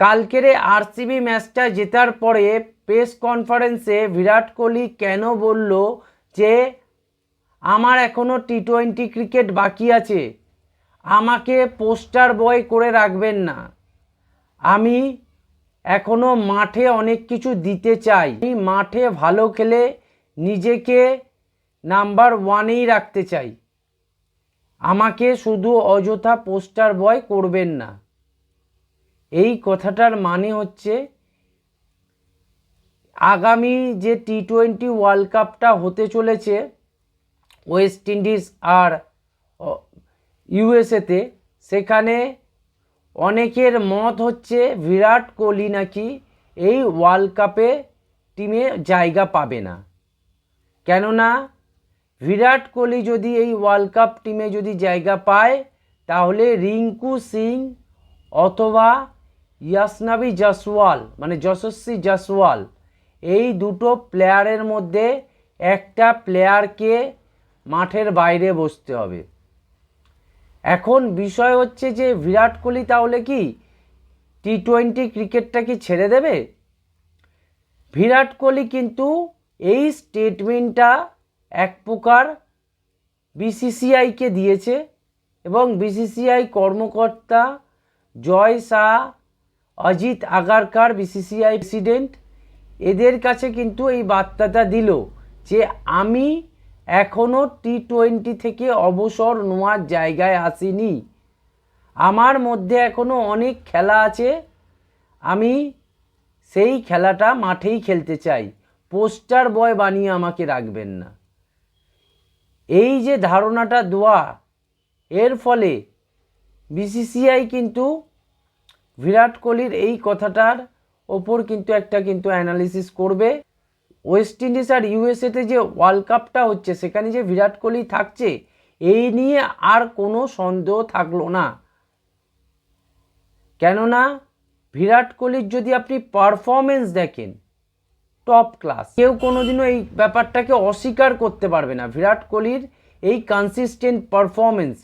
কালকের আরসিবি ম্যাচটা জেতার পরে প্রেস কনফারেন্সে বিরাট কোহলি কেন বলল যে আমার এখনও টি টোয়েন্টি ক্রিকেট বাকি আছে, আমাকে পোস্টার বয় করে রাখবেন না। আমি এখনও মাঠে অনেক কিছু দিতে চাই। আমি মাঠে ভালো খেলে নিজেকে নাম্বার ওয়ানেই রাখতে চাই। আমাকে শুধু অযথা পোস্টার বয় করবেন না। এই কথাটার মানে হচ্ছে আগামী যে টি টোয়েন্টি ওয়ার্ল্ড কাপটা হতে চলেছে ওয়েস্ট ইন্ডিজ আর ইউএসএতে সেখানে অনেকের মত হচ্ছে বিরাট কোহলি নাকি এই ওয়ার্ল্ড কাপে টিমে জায়গা পাবে না। কেননা বিরাট কোহলি যদি এই ওয়ার্ল্ড কাপ টিমে যদি জায়গা পায়, তাহলে রিঙ্কু সিং অথবা ইয়াসনাবি জাসওয়াল মানে যশস্বী জাসওয়াল। এই দুটো প্লেয়ারের মধ্যে একটা প্লেয়ারকে মাঠের বাইরে বসতে হবে। এখন বিষয় হচ্ছে যে বিরাট কোহলি তাহলে কি টি টোয়েন্টি ক্রিকেটটা কি ছেড়ে দেবে? বিরাট কোহলি কিন্তু এই স্টেটমেন্টটা এক প্রকার বিসিসিআইকে দিয়েছে এবং বিসিসিআই কর্মকর্তা জয় শাহ অজিত আগারকার, বিসিসিআই প্রেসিডেন্ট, এদের কাছে কিন্তু এই বার্তাটা দিল যে আমি এখনও টি টোয়েন্টি থেকে অবসর নেওয়ার জায়গায় আসিনি। আমার মধ্যে এখনও অনেক খেলা আছে। আমি সেই খেলাটা মাঠেই খেলতে চাই। পোস্টার বয় বানিয়ে আমাকে রাখবেন না। এই যে ধারণাটা দেওয়া, এর ফলে বিসিসিআই কিন্তু বিরাট কোহলির এই কথাটার ওপর কিন্তু একটা কিন্তু অ্যানালিসিস করবে। ওয়েস্ট ইন্ডিজ আর ইউএসএতে যে ওয়ার্ল্ড কাপটা হচ্ছে, সেখানে যে বিরাট কোহলি থাকছে, এই নিয়ে আর কোনো সন্দেহ থাকল না। কেননা বিরাট কোহলির যদি আপনি পারফরমেন্স দেখেন টপ ক্লাস কেউ কোনোদিনও এই ব্যাপারটাকে অস্বীকার করতে পারবে না। বিরাট কোহলির এই কনসিস্টেন্ট পারফরমেন্স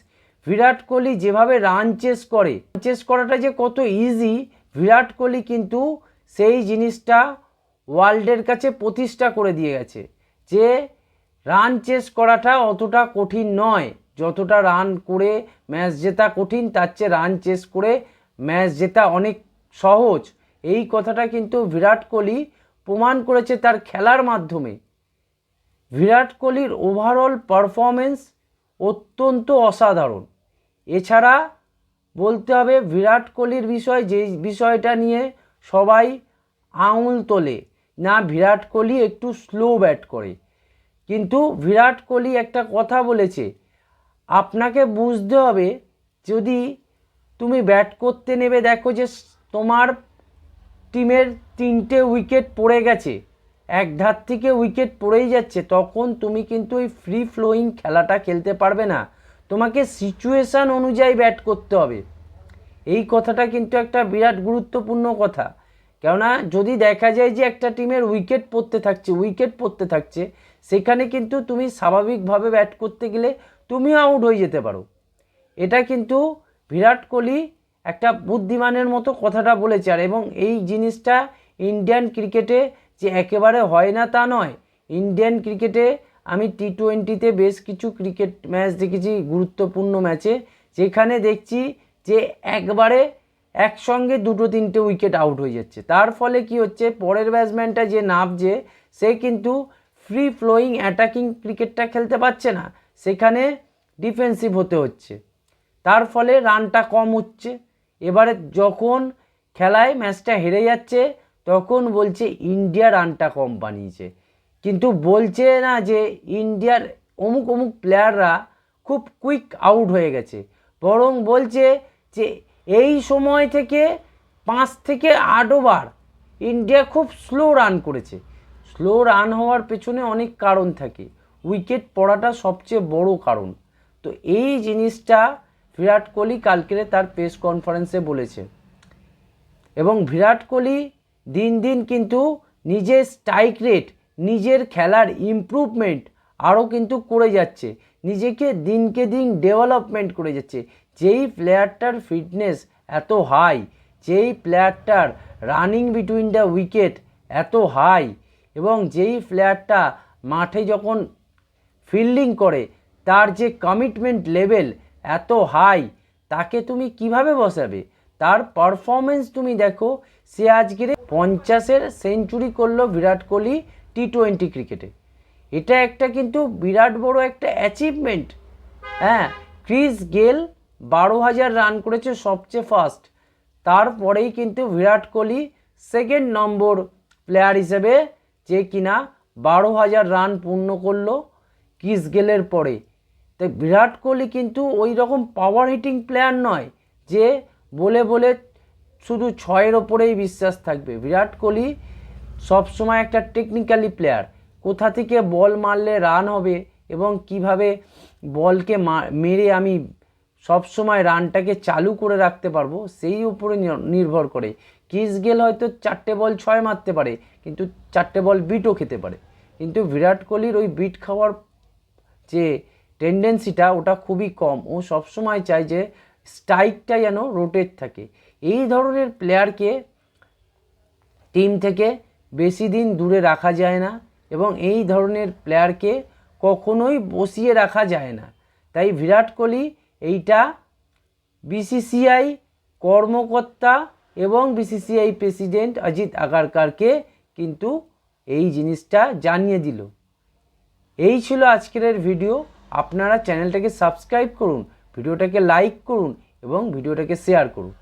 বিরাট কোহলি যেভাবে রান চেস করে চেস করাটা যে কত ইজি বিরাট কোহলি কিন্তু সেই জিনিসটা ওয়ার্ল্ডের কাছে প্রতিষ্ঠা করে দিয়ে গেছে যে রান চেস করাটা অতটা কঠিন নয়। যতটা রান করে ম্যাচ জেতা কঠিন, তার চেয়ে রান চেস করে ম্যাচ জেতা অনেক সহজ। এই কথাটা কিন্তু বিরাট কোহলি প্রমাণ করেছে তার খেলার মাধ্যমে। বিরাট কোহলির ওভারঅল পারফরমেন্স অত্যন্ত অসাধারণ। এছাড়া বলতে হবে বিরাট কোহলির বিষয়, যে বিষয়টা নিয়ে সবাই আঙুল তোলে। না, বিরাট কোহলি একটু স্লো ব্যাট করে। কিন্তু বিরাট কোহলি একটা কথা বলেছে, আপনাকে বুঝতে হবে যদি তুমি ব্যাট করতে নেবে, দেখো যে তোমার টিমের তিনটে উইকেট পড়ে গেছে, এক ধার থেকে উইকেট পড়েই যাচ্ছে, তখন তুমি কিন্তু ওই ফ্রি ফ্লোয়িং খেলাটা খেলতে পারবে না। তোমাকে সিচুয়েশান অনুযায়ী ব্যাট করতে হবে। এই কথাটা কিন্তু একটা বিরাট গুরুত্বপূর্ণ কথা। কেননা যদি দেখা যায় যে একটা টিমের উইকেট পড়তে থাকছে উইকেট পড়তে থাকছে, সেখানে কিন্তু তুমি স্বাভাবিকভাবে ব্যাট করতে গেলে তুমিও আউট হয়ে যেতে পারো। এটা কিন্তু বিরাট কোহলি একটা বুদ্ধিমানের মতো কথাটা বলেছে। আর এবং এই জিনিসটা ইন্ডিয়ান ক্রিকেটে যে একেবারে হয় না তা নয়। ইন্ডিয়ান ক্রিকেটে আমি টি টোয়েন্টিতে বেশ কিছু ক্রিকেট ম্যাচ দেখেছি, গুরুত্বপূর্ণ ম্যাচে যেখানে দেখছি যে একবারে একসঙ্গে দুটো তিনটে উইকেট আউট হয়ে যাচ্ছে। তার ফলে কি হচ্ছে, পরের ব্যাটসম্যানটা যে নামছে, সে কিন্তু ফ্রি ফ্লোয়িং অ্যাটাকিং ক্রিকেটটা খেলতে পারছে না। সেখানে ডিফেন্সিভ হতে হচ্ছে। তার ফলে রানটা কম হচ্ছে। এবারে যখন খেলায় ম্যাচটা হেরে যাচ্ছে, তখন বলছে ইন্ডিয়া রানটা কম বানিয়েছে। কিন্তু বলছে না যে ইন্ডিয়ার অমুক অমুক প্লেয়াররা খুব কুইক আউট হয়ে গেছে। বরং বলছে যে এই সময় থেকে পাঁচ থেকে আট ওভার ইন্ডিয়া খুব স্লো রান করেছে। স্লো রান হওয়ার পেছনে অনেক কারণ থাকে। উইকেট পড়াটা সবচেয়ে বড় কারণ। তো এই জিনিসটা বিরাট কোহলি কালকেরে তার প্রেস কনফারেন্সে বলেছে। এবং বিরাট কোহলি দিন দিন কিন্তু নিজের স্ট্রাইক রেট নিজের খেলার ইমপ্রুভমেন্ট আরও কিন্তু করে যাচ্ছে। নিজেকে দিনকে দিন ডেভেলপমেন্ট করে যাচ্ছে। যেই প্লেয়ারটার ফিটনেস এত হাই যেই প্লেয়ারটার রানিং বিটুইন দ্য উইকেট এত হাই এবং যেই প্লেয়ারটা মাঠে যখন ফিল্ডিং করে, তার যে কমিটমেন্ট লেভেল এত হাই তাকে তুমি কীভাবে বসাবে? তার পারফরমেন্স তুমি দেখো, সে আজকের পঞ্চাশের সেঞ্চুরি করল বিরাট কোহলি টি টোয়েন্টি ক্রিকেটে এটা একটা কিন্তু বিরাট বড় একটা অ্যাচিভমেন্ট হ্যাঁ ক্রিস গেল বারো হাজার রান করেছে সবচেয়ে ফার্স্ট তারপরেই কিন্তু Virat Kohli second number player হিসেবে যে কিনা বারো হাজার রান পূর্ণ করল ক্রিস গেলের পরে। তাই বিরাট কোহলি কিন্তু ওই রকম পাওয়ার হিটিং প্লেয়ার নয় যে বলে বলে শুধু ছয়ের ওপরেই বিশ্বাস থাকবে। বিরাট কোহলি সবসময় একটা টেকনিক্যালি প্লেয়ার কোথা থেকে বল মারলে রান হবে এবং কীভাবে বলকে মেরে আমি সবসময় রানটাকে চালু করে রাখতে পারব, সেই উপরে নির- নির্ভর করে। কিস গেল হয়তো চারটে বল ছয় মারতে পারে, কিন্তু চারটে বল বিটও খেতে পারে। কিন্তু বিরাট কোহলির ওই বিট খাওয়ার যে টেন্ডেন্সিটা ওটা খুবই কম। ও সবসময় চায় যে স্ট্রাইকটা যেন রোটেট থাকে। এই ধরনের প্লেয়ারকে টিম থেকে বেশি দিন দূরে রাখা যায় না এবং এই ধরনের প্লেয়ারকে কখনোই বসিয়ে রাখা যায় না। তাই বিরাট কোহলি এইটা বিসিসিআই কর্মকর্তা এবং বিসিসিআই প্রেসিডেন্ট অজিত আগারকারকে কিন্তু এই জিনিসটা জানিয়ে দিল। এই ছিল আজকের ভিডিও। আপনারা চ্যানেলটাকে সাবস্ক্রাইব করুন, ভিডিওটাকে লাইক করুন এবং ভিডিওটাকে শেয়ার করুন।